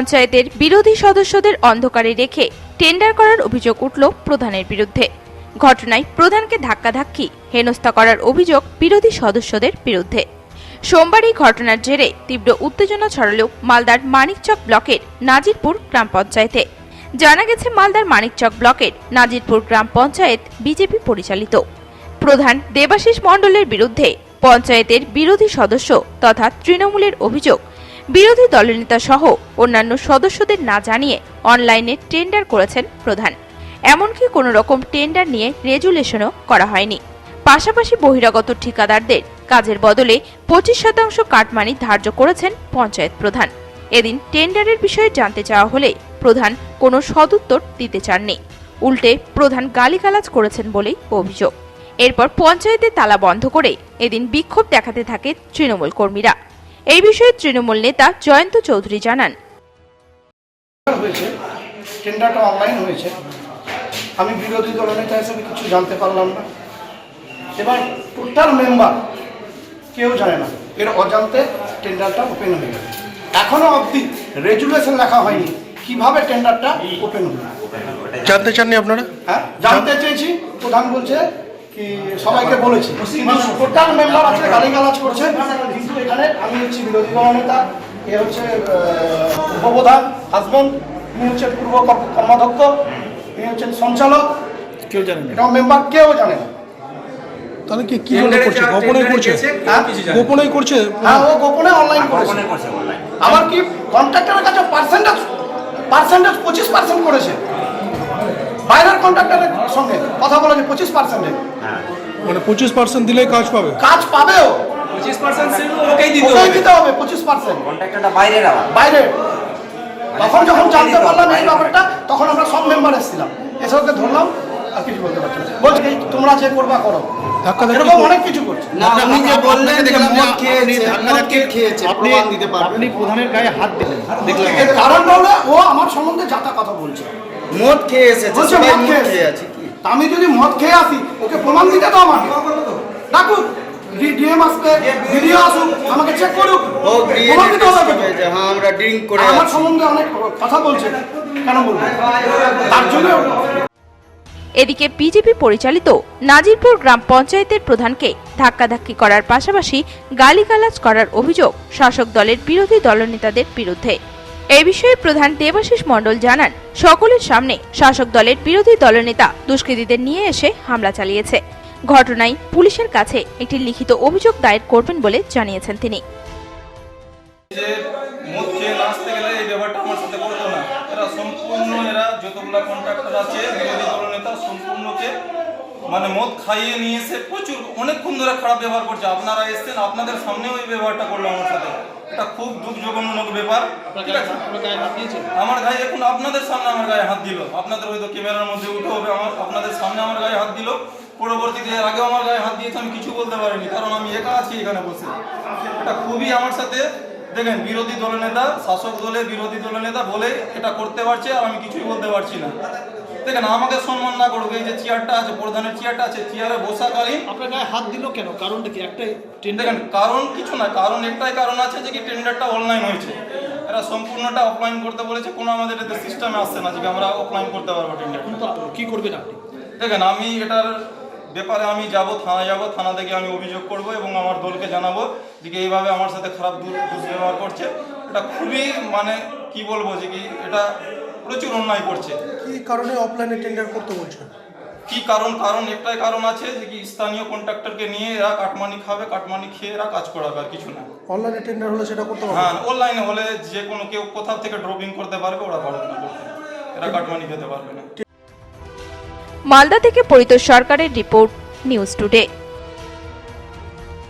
পঞ্চায়েতের বিরোধী সদস্যদের অন্ধকারে রেখে টেন্ডার করার অভিযোগ উঠল প্রধানের বিরুদ্ধে। ঘটনায় প্রধানকে ধাক্কাধাক্কি হেনস্থা করার অভিযোগ বিরোধী সদস্যদের বিরুদ্ধে। সোমবার এই ঘটনার জেরে তীব্র উত্তেজনা ছড়ালো মালদার মানিকচক ব্লকের নাজিরপুর গ্রাম পঞ্চায়েতে। জানা গেছে মালদার মানিকচক ব্লকের নাজিরপুর গ্রাম পঞ্চায়েত বিজেপি পরিচালিত। প্রধান দেবাশিস মণ্ডলের বিরুদ্ধে পঞ্চায়েতের বিরোধী সদস্য তথা তৃণমূলের অভিযোগ বিরোধী দলনেতা সহ অন্যান্য সদস্যদের না জানিয়ে অনলাইনে টেন্ডার করেছেন প্রধান। এমনকি কোনো রকম টেন্ডার নিয়ে রেজুলেশনও করা হয়নি। পাশাপাশি বহিরাগত ঠিকাদারদের কাজের বদলে পঁচিশ শতাংশ কাটমানি ধার্য করেছেন পঞ্চায়েত প্রধান। এদিন টেন্ডারের বিষয়ে জানতে চাওয়া হলে প্রধান কোনো সদুত্তর দিতে চাননি। উল্টে প্রধান গালিগালাজ করেছেন বলেই অভিযোগ। এরপর পঞ্চায়েতে তালা বন্ধ করে এদিন বিক্ষোভ দেখাতে থাকে তৃণমূল কর্মীরা। এই বিষয়ে তৃণমূল নেতা জয়ন্ত চৌধুরী জানান। হয়েছে টেন্ডারটা অনলাইন হয়েছে। আমি বিরোধী দলনেতা হিসেবে কিছু জানতে পারলাম না। এবার টোটাল মেম্বার কেউ জানে না। এর অজান্তে টেন্ডারটা ওপেন হয়ে গেছে এখনও অবধি রেজুলেশন লেখা হয়নি কীভাবে টেন্ডারটা ওপেন হলো। জানতে চাননি আপনারা? হ্যাঁ জানতে চেয়েছি। প্রধান বলছে কি সবাইকে বলেছি। টোটাল মেম্বার আছে গালিগালাজ করছে কিন্তু এখানে আমি হচ্ছি বিরোধী দলনেতা এ হচ্ছে উপপ্রধান হাজবেন্ড ইনি হচ্ছে পূর্ব কর্মাধ্যক্ষ ইনি হচ্ছেন সঞ্চালক। কেউ জানেন এটা মেম্বার কেউ জানে না। তাহলে কি কি করছে গোপনে করছে? হ্যাঁ? গোপনে করছে? হ্যাঁ ও গোপনে অনলাইন করেছে। আবার কি? কন্ট্রাক্টরের কাছে পার্সেন্টেজ পার্সেন্টেজ পঁচিশ পার্সেন্ট করেছে। বাইরের কন্ট্রাক্টরের সঙ্গে কথা বলেছে পঁচিশ পার্সেন্টে মানে পঁচিশ পার্সেন্ট দিলেই কাজ পাবে? কাজ পাবেও। পঁচিশ পার্সেন্ট ওকেই দিতে হবে। দিতে হবে পঁচিশ পার্সেন্ট কন্ট্রাক্টরটা বাইরের বাইরে তখন যখন জানতে পারলাম এই ব্যাপারটা তখন আমরা সব মেম্বার এসেছিলাম। এসে ধরলাম আর কিছু বলতে পারছি বলছি তোমরা যে করবা করো। অনেক কিছু করছে। না আপনি যে যে প্রধানের গায়ে হাত দিলেন। কারণটা হলো ও আমার সম্বন্ধে যাতা কথা বলছে। মদ খেয়ে এসেছে সবাই মদ খেয়ে আছে। কি? আমি যদি মদ খেয়ে আসি ওকে প্রমাণ দিতে দাও আমাকে। ডাকুক ডিএম আসবে ভিডিও আসুক আমাকে চেক করুক। ও প্রমাণ দিতে হবে যে হ্যাঁ আমরা ড্রিঙ্ক করে আমার সম্বন্ধে অনেক কথা বলছে। কেন বলব? তার জন্য এদিকে বিজেপি পরিচালিত নাজিরপুর গ্রাম পঞ্চায়েতের প্রধানকে ধাক্কাধাক্কি করার পাশাপাশি গালিগালাজ করার অভিযোগ শাসক দলের বিরোধী দলনেতাদের বিরুদ্ধে। এই বিষয়ে প্রধান দেবাশিস মণ্ডল জানান, সকলের সামনে শাসক দলের বিরোধী দলনেতা দুষ্কৃতীদের নিয়ে এসে হামলা চালিয়েছে। ঘটনায় পুলিশের কাছে একটি লিখিত অভিযোগ দায়ের করবেন বলে জানিয়েছেন তিনি। সম্পূর্ণ এরা যতগুলো কন্ট্রাক্টর আছে, বিরোধী দলনেতা সম্পূর্ণকে মানে মদ খাইয়ে নিয়ে এসে প্রচুর অনেকক্ষণ ধরে খারাপ ব্যবহার করছে। আপনারা এসছেন আপনাদের সামনেও ওই ব্যবহারটা করল আমার সাথে। এটা খুব দুঃখজনক ব্যাপার। ঠিক আছে? আমার গায়ে এখন আপনাদের সামনে আমার গায়ে হাত দিল। আপনাদের হয়তো ক্যামেরার মধ্যে উঠে হবে আমার আপনাদের সামনে আমার গায়ে হাত দিল। পরবর্তীতে এর আগেও আমার গায়ে হাত দিয়েছে আমি কিছু বলতে পারিনি কারণ আমি একা আছি এখানে বসে। এটা খুবই আমার সাথে দেখেন বিরোধী দলনেতা শাসক দলের বিরোধী দলনেতা বলে এটা করতে পারছে আর আমি কিছুই বলতে পারছি না। দেখেন আমাকে সম্মান না করুক এই যে চেয়ারটা আছে প্রধানের চেয়ারটা আছে চেয়ারে বসাকালীন। আপনার গায়ে হাত দিল কেন? কারণটা কি? একটাই দেখেন কারণ কিছু না কারণ একটাই কারণ আছে যে কি টেন্ডারটা অনলাইন হয়েছে। এরা সম্পূর্ণটা অফলাইন করতে বলেছে কোনো আমাদের এতে সিস্টেমে আসছে না যে আমরা অফলাইন করতে পারব টেন্ডার কিন্তু কি করবেন আপনি? দেখেন আমি এটার ব্যাপারে আমি যাব থানা যাব থানা থেকে আমি অভিযোগ করব এবং আমার দলকে জানাব যে কি এইভাবে আমার সাথে খারাপ দূর- দুর্ব্যবহার করছে। এটা খুবই মানে কি বলব যে কি এটা প্রচুর অন্যায় করছে। কি কারণে অফলাইনে টেন্ডার করতে বলছেন? কি কারণ? কারণ একটাই কারণ আছে যে কি স্থানীয় কন্ট্রাক্টরকে নিয়ে এরা কাটমানি খাবে কাটমানি খেয়ে এরা কাজ করাবে আর কিছু না। অনলাইনে টেন্ডার হলে সেটা করতে পারবে? হ্যাঁ অনলাইনে হলে যে কোনো কেউ কোথাও থেকে ড্রপিং করতে পারবে ওরা পারবে না। করতে। এরা কাটমানি খেতে পারবে না। মালদা থেকে পরিতোষ সরকারের রিপোর্ট নিউজ টুডে।